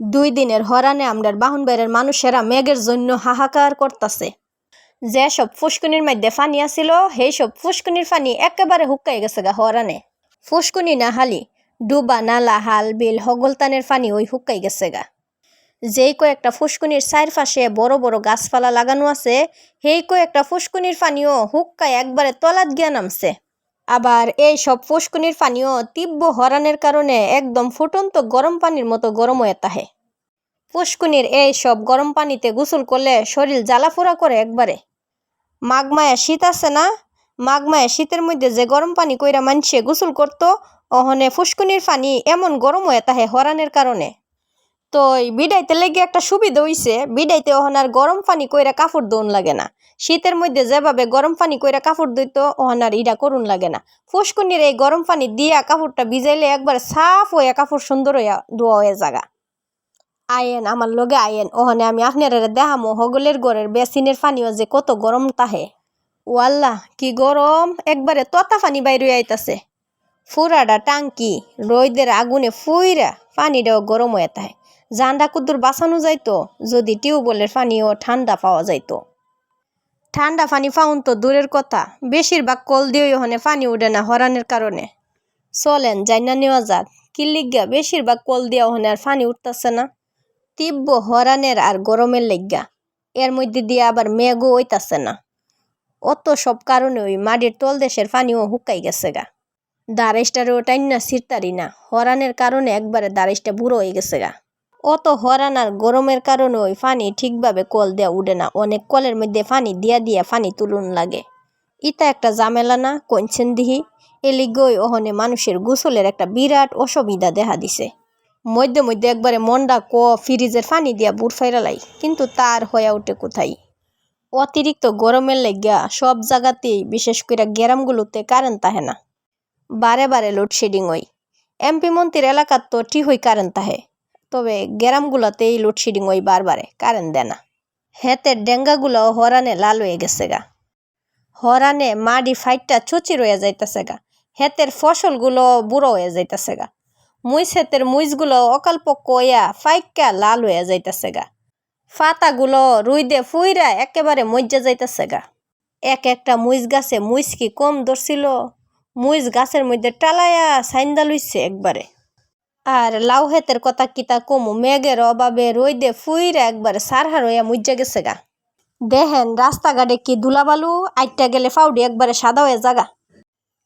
দুই দিনের হরানে আমরার বাহুনবাড়ির মানুষেরা মেঘের জন্য হাহাকার করতাছে। যেসব ফুসকুনির মধ্যে ফানি আছিল, সেই সব ফুসকুনির ফানি একেবারে হুক্কাই গেছে গা হরানে ফুসকুনি না হালি, ডুবা, নালা, হাল, বিল, হগলতানের ফানি ওই হুক্কাই গেছে গা। যেই কয়েকটা ফুসকুনির চারপাশে বড় বড় গাছপালা লাগানো আছে, সেই কয়েকটা ফুসকুনির ফানিও হুক্কায় একবারে তলাত গিয়া নামছে। আবার এই সব ফুসকুনির পানিও তীব্র হরানের কারণে একদম ফুটন্ত গরম পানির মতো গরম হয়ে তাহে ফুসকুনির এই সব গরম পানিতে গোসল করলে শরীর জ্বালাফোড়া করে একবারে। মাঘমায়া শীত আছে না? মাঘমায়া শীতের মধ্যে যে গরম পানি কইরা মানছে গোসল করতো, অহনে ফুসকুনির পানি এমন গরম হয়ে তাহে হরানের কারণে। তো বিডাইতে লেগে একটা সুবিধা হইছে। বিডাইতে ওহন আর গরম পানি কইরা কাপড় দোন লাগে না। শীতের মধ্যে যেভাবে গরম পানি কইরা কাপড় দইত ওহন আর ইটা করুন লাগে না। ফুসকুনির এই গরম পানি দিয়া কাপড়টা ভিজাইলে একবার সাফ হইয়া কাপড় সুন্দর হইয়া ধোয়া হয়ে জাগা আয়েন, আমার লগে আয়েন। ওহনে আমি আপনার দেখামো, হগলের গড়ের বেসিনের পানিও যে কত গরম তাহে। ওয়াল্লাহ, কি গরম! একবারে ততা পানি বাইরে আইতাছে। ফুরাডা টাঙ্কি রোদের আগুনে ফুইরা পানিটাও গরম হয়ে থাকে জান্ডা কুদ্দুর বাঁচানো যাইতো, যদি টিউবওয়েলের পানিও ঠান্ডা পাওয়া যাইতো। ঠান্ডা পানি পাউন তো দূরের কথা, বেশিরভাগ কল দিয়েই ওখানে পানি উঠে না হরানের কারণে। চলেন যাইনা নেওয়া যাক, কি লিগা বেশিরভাগ কল দিয়া ওখানে আর পানি উঠতেছে না। তীব্র হরানের আর গরমের লেগা এর মধ্যে দিয়ে আবার মেঘও হইতাছে না। অত সব কারণে ওই মাটির তল দেশের পানিও হুকাই গেছে গা। দারেসটারও টাইন না সিরতারি না হরানের কারণে একবারে দারেসটা বুড়ো হয়ে গেছে গা। অত হরান আর গরমের কারণে ওই পানি ঠিকভাবে কল দেওয়া উঠে না। অনেক কলের মধ্যে পানি দিয়া দিয়া পানি তুলুন লাগে। ইতা একটা ঝামেলা না কইছেন দিহি? এলিগই ওহনে মানুষের গোসলের একটা বিরাট অসুবিধা দেখা দিছে। মধ্যে মধ্যে একবারে মন্ডা ক ফ্রিজের পানি দিয়া বুট ফাইরালাই কিন্তু তার হয়ে ওঠে কোথায়? অতিরিক্ত গরমের লেগা সব জায়গাতেই বিশেষ করে গ্রামগুলোতে কারেন্ট তাহে না। বারে বারে লোডশেডিং হই এমপি মন্ত্রীর এলাকার তো ঠিক হই কারেন্ট তাহে তবে গ্রামগুলোতে এই লোডশেডিং ওই বারবারে, কারেন্ট দেয় না। হেতের ডেঙ্গাগুলো হরানে লাল হয়ে গেছে গা। হরানে মাডি ফাইটটা চচি রয়ে যাইতেছে গা। হেতের ফসলগুলো বুড়ো হয়ে যাইতেছে গা। মুইস হেতের মুইসগুলো অকাল্পক্ষ হইয়া ফাইক্কা লাল হয়ে যাইতেছে গা। ফাতাগুলো রুইদে ফুইরা একেবারে মজ্জা যাইতেছে গা। এক একটা মুইস গাছে মুইস কি কম ধরছিল? মুইস গাছের মধ্যে টালায়া সাইন্দা লইছে একবারে। আর লাউ হেতের কথা কিতা কমু? মেঘের অভাবে রইদে ফুইরা একবারে সারহার হইয়া মুজ্জা গেছে গা। দেখেন, রাস্তাঘাটে কি দুলাবালু আইটা গেলে ফাউডি একবারে সাদা হয়ে জাগা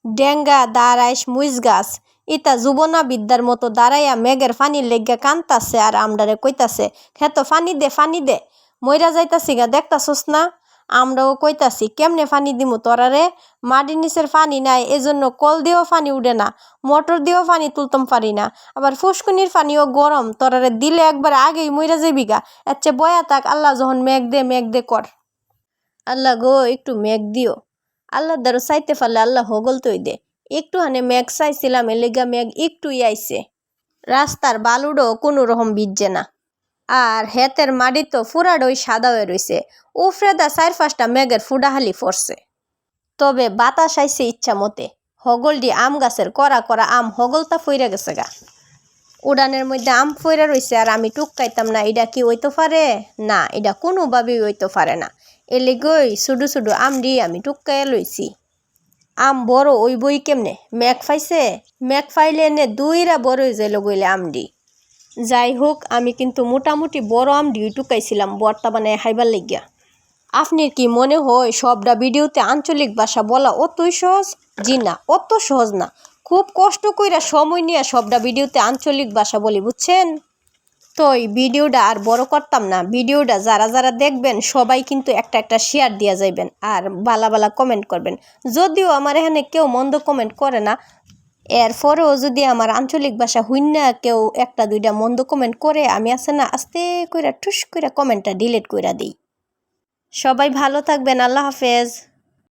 ডেঙ্গা দাঁড়াইস মুইজ গাছ, ইতা যুবনা বিদ্যার মতো দাঁড়াইয়া মেঘের ফানির লেগা কান্তাছে আর আমডারে কইতাছে খেতো ফানি দে ফানি দে, মইরা যাইতাছি গা, দেখতাছস না? আমরাও কইতাছি, কেমনে ফানি দিমু তোরারে মাটির নিচের ফানি নাই, এজন্য কল দিয়েও ফানি উঠে না, মোটর দিয়েও ফানি তুলতাম পারি না, আবার ফুসকুনির ফানিও গরম তোরারে দিলে একবার আগেই মইরা যাবি গা, এর চেয়ে বয়া থাক, আল্লাহ যখন মেঘ দে মেঘ দে কর। আল্লাহ গো, একটু মেঘ দিও আল্লাহ দ্বারা চাইতে পারলে আল্লাহ হগল তৈ দে, একটু হানে মেঘ চাইছিলাম এলেগা মেঘ একটুই আইছে। রাস্তার বালুডও কোনো রকম ভিজছে না। আর হেতের মাটি তো ফুরাডই সাদা হয়ে রইছে। উফরে দা চার পাঁচটা মেঘের ফুডাহালি পড়ছে তবে বাতাস আইছে ইচ্ছা মতে। হগলডি আম গাছের করা করা আম হগলতা ফইরা গেছে গা। উড়ানের মধ্যে আম ফইরা রইছে আর আমি টুকাইতাম না, এটা কি হইতে পারে? না, এটা কোনোভাবেই হইতে পারে না। এলে গই শুডু শুডু আম দিয়ে আমি টুকাইয়া লইছি। আম বড় ওই বই কেমনে? ম্যাক ফাইছে? ম্যাক ফাইলে নে দুইরা বড় হয়ে গইলে আমডি। যাই হোক আমি কিন্তু মোটামুটি বড় আমডি টুকাইছিলাম বর্তা বানায় হাইবার লাগিয়া। আপনার কি মনে হয় সবটা ভিডিওতে আঞ্চলিক ভাষা বলা অতই সহজ? জি না, অত সহজ না। খুব কষ্ট কইরা সময় নিয়ে সবটা ভিডিওতে আঞ্চলিক ভাষা বলি, বুঝছেন? তো এই ভিডিওটা আর বড় করতাম না। ভিডিওটা যারা যারা দেখবেন, সবাই কিন্তু একটা একটা শেয়ার দিয়া যাইবেন আর বালা বালা কমেন্ট করবেন। যদিও আমার এখানে কেউ মন্দ কমেন্ট করে না এরপরেও যদি আমার আঞ্চলিক ভাষা হইনা কেউ একটা, দুইটা মন্দ কমেন্ট করে, আমি আছে না, আস্তে কইরা ঠুস কইরা কমেন্টটা ডিলিট কইরা দিই। সবাই ভালো থাকবেন, আল্লাহ হাফেজ।